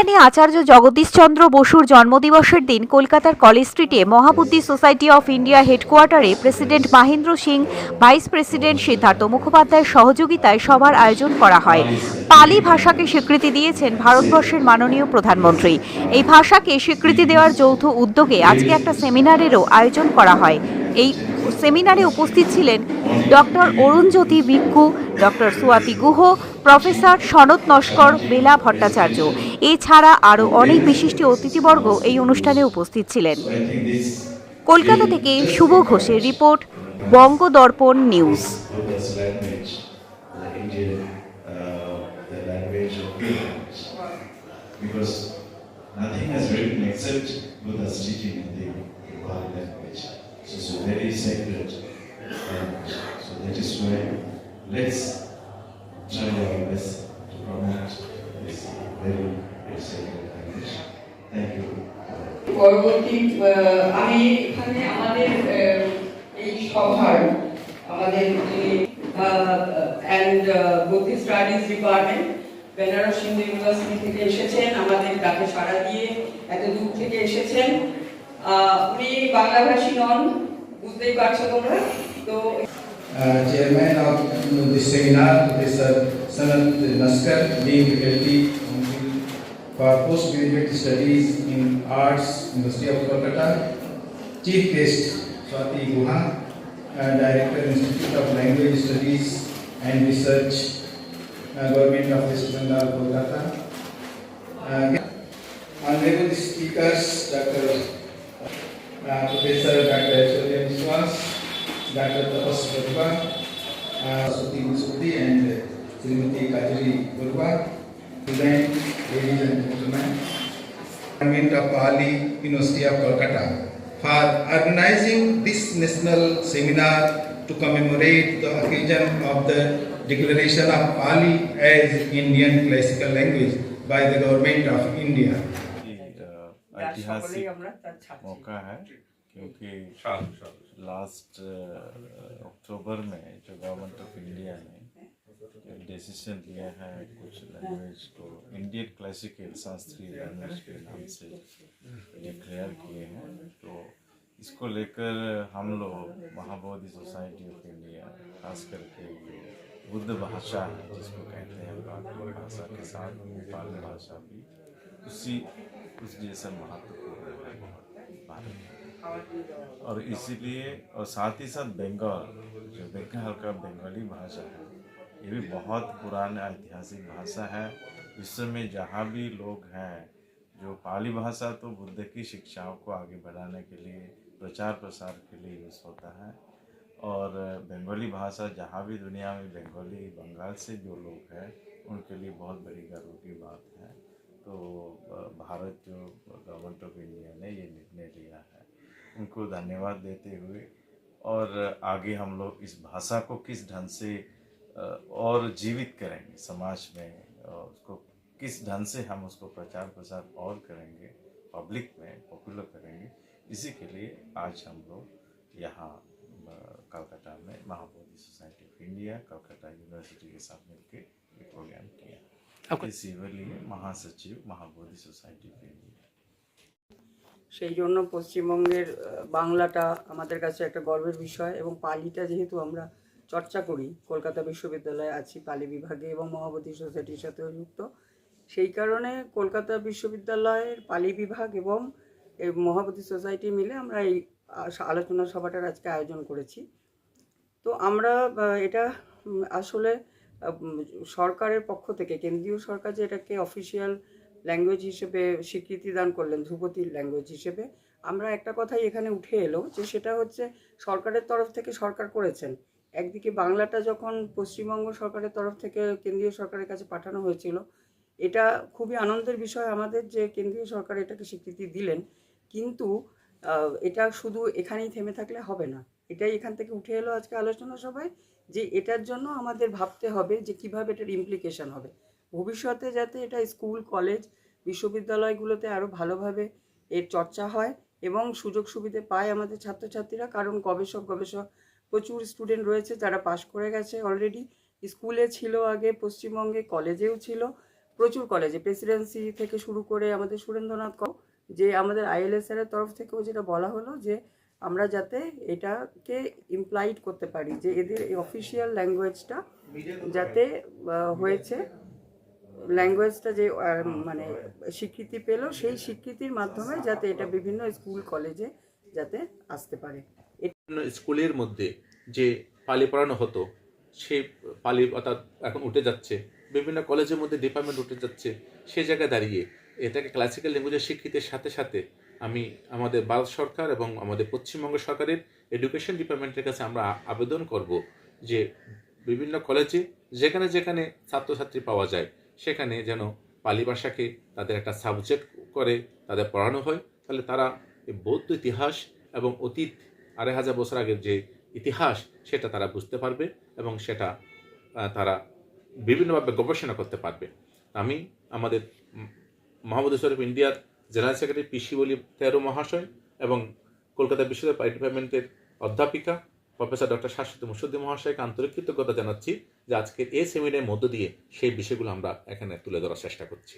বিজ্ঞানী আচার্য জগদীশচন্দ্র বসুর জন্মদিবসের দিন কলকাতার কলেজ স্ট্রিটে Mahabodhi society of India হেডকোয়ার্টারে president Mahendra Singh, vice president Siddhartha মুখোপাধ্যায়ের সহযোগিতায় সভার আয়োজন করা হয়। পালি ভাষাকে স্বীকৃতি দিয়েছেন ভারতবর্ষের মাননীয় প্রধানমন্ত্রী। এই ভাষাকে স্বীকৃতি দেওয়ার যৌথ উদ্যোগে আজকে একটা সেমিনারেরও আয়োজন করা হয়। এই সেমিনারে উপস্থিত ছিলেন ডক্টর অরুণজ্যোতি বিক্ষু ডক্টর সুয়াতি গুহ প্রফেসর সনত নস্কর বেলা ভট্টাচার্য এছাড়া আরও অনেক বিশিষ্ট অতিথিবর্গ এই অনুষ্ঠানে উপস্থিত ছিলেন কলকাতা থেকে শুভ ঘোষের report news uh, language of humans. Because nothing has written except Buddha's teaching in the Pali language. So it's very sacred language. So that is why let's পরবর্তী আমি এখানে আমাদের এই সভার আমাদের studies department Benares Hindu university থেকে এসেছেন আমাদের ডাকে সাড়া দিয়ে এত দূর থেকে এসেছেন। উনি বাংলাভাষী নন বুঝতেই পারছ তোমরা? তো chairman of this seminar, Professor Sanat Naskar, Dean Faculty for Postgraduate Studies in Arts, University of Kolkata, Chief Guest Swati Guha, uh, Director, Institute of Language Studies and Research, uh, Government of West Bengal, Kolkata. Uh, Honorable speakers, Dr. uh, Professor Dr. Aishwarya Vishwas, Dr. Tapas Barua, uh, Suti Musudi and Srimati Kajri Barua, Student, ladies and gentlemen, Government of Pali, University of Kolkata, for organizing this national seminar to commemorate the occasion of the Declaration of Pali as Indian classical language by the Government of India. ऐतिहासिक मौका है क्योंकि last October में जो government of India ने decision लिया है कुछ लैंग्वेज को इंडियन क्लासिकल शास्त्रीय लैंग्वेज के नाम से डिक्लेयर किए हैं तो इसको लेकर हम लोग महाबोधि सोसाइटी ऑफ़ इंडिया खास करके बुद्ध भाषा जिसको कहते हैं प्राकृत भाषा के साथ नेपाली भाषा भी, उसी, उस जैसा महत्वपूर्ण है भारत और इसीलिए, और साथ ही साथ बंगाल, जो बंगाल का बंगाली भाषा है ये भी बहुत पुराना ऐतिहासिक भाषा है। विश्व में जहाँ भी लोग हैं, जो पाली भाषा तो बुद्ध की शिक्षाओं को आगे बढ़ाने के लिए, प्रचार प्रसार के लिए यूज़ होता है। और बंगाली भाषा जहाँ भी दुनिया में बंगाली, बंगाल से जो लोग हैं, उनके लिए बहुत बड़ी गर्व की बात है। तो भारत जो गवर्नमेंट ऑफ़ इंडिया ने ये निर्णय लिया है, उनको धन्यवाद देते हुए, और आगे हम लोग इस भाषा को किस ढंग से और जीवित करेंगे समाज में और उसको किस ढंग से हम उसको प्रचार प्रसार और करेंगे पब्लिक में पॉपुलर करेंगे इसी के लिए आज हम लोग यहाँ अ, कलकत्ता में Mahabodhi society of India Calcutta university के साथ मिलकर ये प्रोग्राम किया इसी लिए महासचिव महाबोधि सोसाइटी ऑफ इंडिया সেই জন্য পশ্চিমবঙ্গের আহ, বাংলাটা আমাদের কাছে একটা গর্বের বিষয় এবং পালিটা যেহেতু আমরা চর্চা করি, কলকাতা বিশ্ববিদ্যালয়ে আছি, পালি বিভাগে এবং মহাবতী সোসাইটির সাথেও যুক্ত। সেই কারণে কলকাতা বিশ্ববিদ্যালয়ের পালি বিভাগ এবং মহাবতী সোসাইটি মিলে আমরা এই আলোচনা সভাটার আজকে আয়োজন করেছি। তো আমরা এটা আসলে সরকারের পক্ষ থেকে, কেন্দ্রীয় সরকার যে এটাকে অফিসিয়াল ল্যাঙ্গুয়েজ হিসেবে স্বীকৃতি দান করলেন ধ্রুপদী ল্যাঙ্গুয়েজ হিসেবে, আমরা একটা কথাই এখানে উঠে এলো যে সেটা হচ্ছে সরকারের তরফ থেকে সরকার করেছেন। একদিকে বাংলাটা যখন পশ্চিমবঙ্গ সরকারের তরফ থেকে কেন্দ্রীয় সরকারের কাছে পাঠানো হয়েছিল, এটা খুবই আনন্দের বিষয় আমাদের যে কেন্দ্রীয় সরকার এটাকে স্বীকৃতি দিলেন, কিন্তু এটা শুধু এখানেই থেমে থাকলে হবে না। এটাই এখান থেকে উঠে এলো আজকে আলোচনা সভায়, যে এটার জন্য আমাদের ভাবতে হবে যে কীভাবে এটার ইমপ্লিকেশন হবে। ভবিষ্যতে যাতে এটা স্কুল, কলেজ, বিশ্ববিদ্যালয়গুলোতে আরও ভালোভাবে এর চর্চা হয় এবং সুযোগ সুবিধে পায় আমাদের ছাত্রছাত্রীরা, কারণ গবেষক গবেষক প্রচুর স্টুডেন্ট রয়েছে যারা পাশ করে গেছে অলরেডি স্কুলে ছিল আগে, পশ্চিমবঙ্গে কলেজেও ছিল, প্রচুর কলেজে প্রেসিডেন্সি থেকে শুরু করে আমাদের সুরেন্দ্রনাথ ক যে আমাদের আইএলএস এর তরফ থেকেও যেটা বলা হলো যে আমরা যাতে এটাকে ইমপ্লাইড করতে পারি, যে এদের এই অফিসিয়াল ল্যাঙ্গুয়েজটা যাতে হয়েছে ল্যাঙ্গুয়েজটা যে মানে স্বীকৃতি পেল, সেই স্বীকৃতির মাধ্যমে যাতে এটা বিভিন্ন স্কুল কলেজে যাতে আসতে পারে। স্কুলের মধ্যে যে পালি পড়ানো হতো সেই পালি অর্থাৎ এখন উঠে যাচ্ছে, বিভিন্ন কলেজের মধ্যে ডিপার্টমেন্ট উঠে যাচ্ছে সেই জায়গায় দাঁড়িয়ে এটাকে ক্লাসিক্যাল ল্যাঙ্গুয়েজের শিক্ষিতের সাথে সাথে আমি আমাদের ভারত সরকার এবং আমাদের পশ্চিমবঙ্গ সরকারের এডুকেশন ডিপার্টমেন্টের কাছে আমরা আবেদন করব যে বিভিন্ন কলেজে যেখানে যেখানে ছাত্রছাত্রী পাওয়া যায়, সেখানে যেন পালি ভাষাকে তাদের একটা সাবজেক্ট করে তাদের পড়ানো হয়, তাহলে তারা বৌদ্ধ ইতিহাস এবং অতীত আড়াই হাজার বছর আগের যে ইতিহাস, সেটা তারা বুঝতে পারবে এবং সেটা তারা বিভিন্নভাবে গবেষণা করতে পারবে। আমি আমাদের মোহাম্মদ শরীফ ইন্ডিয়ার জেনারেল সেক্রেটারি পিসি বলি তেরো মহাশয় এবং কলকাতা বিশ্ববিদ্যালয় ডিপার্টমেন্টের অধ্যাপিকা প্রফেসর ডক্টর শাশ্বতী মুসুদ্দি মহাশয়কে আন্তরিক কৃতজ্ঞতা জানাচ্ছি যে আজকের এই সেমিনারের মধ্য দিয়ে সেই বিষয়গুলো আমরা এখানে তুলে ধরার চেষ্টা করছি।